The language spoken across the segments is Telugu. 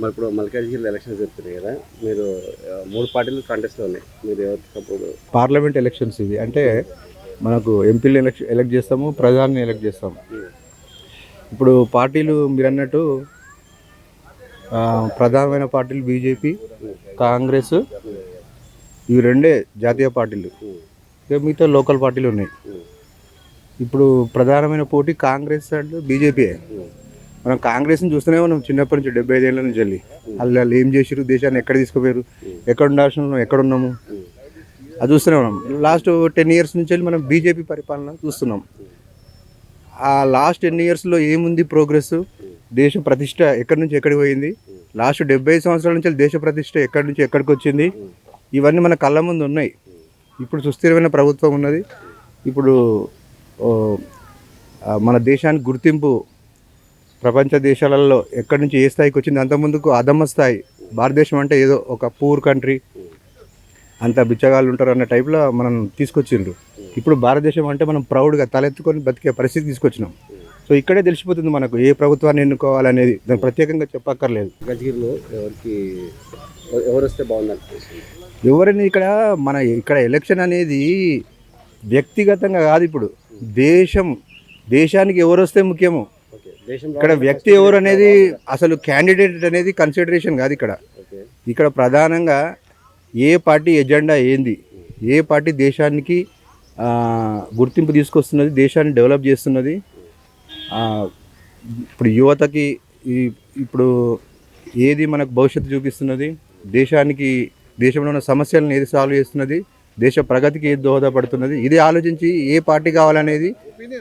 మరి ఇప్పుడు మల్కాజ్గిరిలో ఎలక్షన్స్ జరుగుతున్నాయి కదా మీరు మూడు పార్టీలు కాంటెస్ట్లో ఉన్నాయి. మీరు ఎవరికి సపోర్ట్? పార్లమెంట్ ఎలక్షన్స్ ఇవి. అంటే మనకు ఎంపీలు ఎలక్ట్ ఎలక్ట్ చేస్తాము ప్రధాని ఎలక్ట్ చేస్తాము. ఇప్పుడు పార్టీలు మీరు అన్నట్టు ప్రధానమైన పార్టీలు బీజేపీ కాంగ్రెస్ ఇవి రెండే జాతీయ పార్టీలు. ఇక మిగతా లోకల్ పార్టీలు ఉన్నాయి. ఇప్పుడు ప్రధానమైన పోటీ కాంగ్రెస్ అండ్ బీజేపీ మనం కాంగ్రెస్ని చూస్తూనే ఉన్నాం చిన్నప్పటి నుంచి డెబ్బై ఐదేళ్ళ నుంచి వెళ్ళి. వాళ్ళు వాళ్ళు ఏం చేసారు దేశాన్ని ఎక్కడ తీసుకుపోయారు? ఎక్కడ ఉండాల్సిన ఎక్కడ ఉన్నాము? అది చూస్తూనే ఉన్నాం. లాస్ట్ టెన్ ఇయర్స్ నుంచి వెళ్ళి మనం బీజేపీ పరిపాలన చూస్తున్నాం. ఆ లాస్ట్ టెన్ ఇయర్స్లో ఏముంది ప్రోగ్రెస్? దేశ ప్రతిష్ట ఎక్కడి నుంచి ఎక్కడికి పోయింది? లాస్ట్ డెబ్బై సంవత్సరాల నుంచి దేశ ప్రతిష్ట ఎక్కడి నుంచి ఎక్కడికి వచ్చింది? ఇవన్నీ మన కళ్ళ ముందు ఉన్నాయి. ఇప్పుడు సుస్థిరమైన ప్రభుత్వం ఉన్నది. ఇప్పుడు మన దేశానికి గుర్తింపు ప్రపంచ దేశాలలో ఎక్కడి నుంచి ఏ స్థాయికి వచ్చింది అంతకుముందుకు అధమ స్థాయి. భారతదేశం అంటే ఏదో ఒక పూర్ కంట్రీ. అంత బిచ్చగాళ్ళు ఉంటారు అన్న టైప్లో మనం తీసుకొచ్చిండ్రు. ఇప్పుడు భారతదేశం అంటే మనం ప్రౌడ్గా తలెత్తుకొని బతికే పరిస్థితి తీసుకొచ్చినాం. సో ఇక్కడే తెలిసిపోతుంది మనకు ఏ ప్రభుత్వాన్ని ఎన్నుకోవాలనేది. దాన్ని ప్రత్యేకంగా చెప్పక్కర్లేదు. మల్కాజ్గిరిలో ఎవరికి ఎవరు వస్తే బాగుంది ఎవరిని ఇక్కడ మన ఇక్కడ ఎలక్షన్ అనేది వ్యక్తిగతంగా కాదు ఇప్పుడు. దేశం దేశానికి ఎవరు వస్తే ముఖ్యము. ఇక్కడ వ్యక్తి ఎవరు అనేది అసలు క్యాండిడేట్ అనేది కన్సిడరేషన్ కాదు ఇక్కడ. ఇక్కడ ప్రధానంగా ఏ పార్టీ ఎజెండా ఏంది? ఏ పార్టీ దేశానికి గుర్తింపు తీసుకొస్తున్నది దేశాన్ని డెవలప్ చేస్తున్నది? ఇప్పుడు యువతకి ఇప్పుడు ఏది మనకు భవిష్యత్తు చూపిస్తున్నది? దేశానికి దేశంలో ఉన్న సమస్యలను ఏది సాల్వ్ చేస్తున్నది? దేశ ప్రగతికి ఏది దోహదపడుతున్నది? ఇది ఆలోచించి ఏ పార్టీ కావాలనేది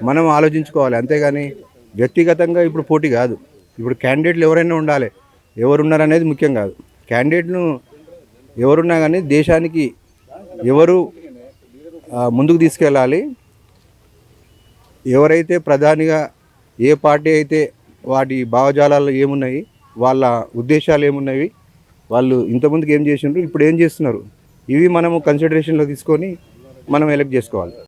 మనం ఆలోచించుకోవాలి. అంతేగాని వ్యక్తిగతంగా ఇప్పుడు పోటీ కాదు. ఇప్పుడు క్యాండిడేట్లు ఎవరైనా ఉండాలి. ఎవరున్నారనేది ముఖ్యం కాదు. క్యాండిడేట్ను ఎవరున్నా కానీ దేశానికి ఎవరు ముందుకు తీసుకెళ్ళాలి. ఎవరైతే ప్రధానిగా ఏ పార్టీ అయితే వాటి భావజాలాలు ఏమున్నాయి వాళ్ళ ఉద్దేశాలు ఏమున్నవి వాళ్ళు ఇంతకుముందుకు ఏం చేసిండ్రు ఇప్పుడు ఏం చేస్తున్నారు ఇవి మనము కన్సిడరేషన్లో తీసుకొని మనం ఎలక్ట్ చేసుకోవాలి.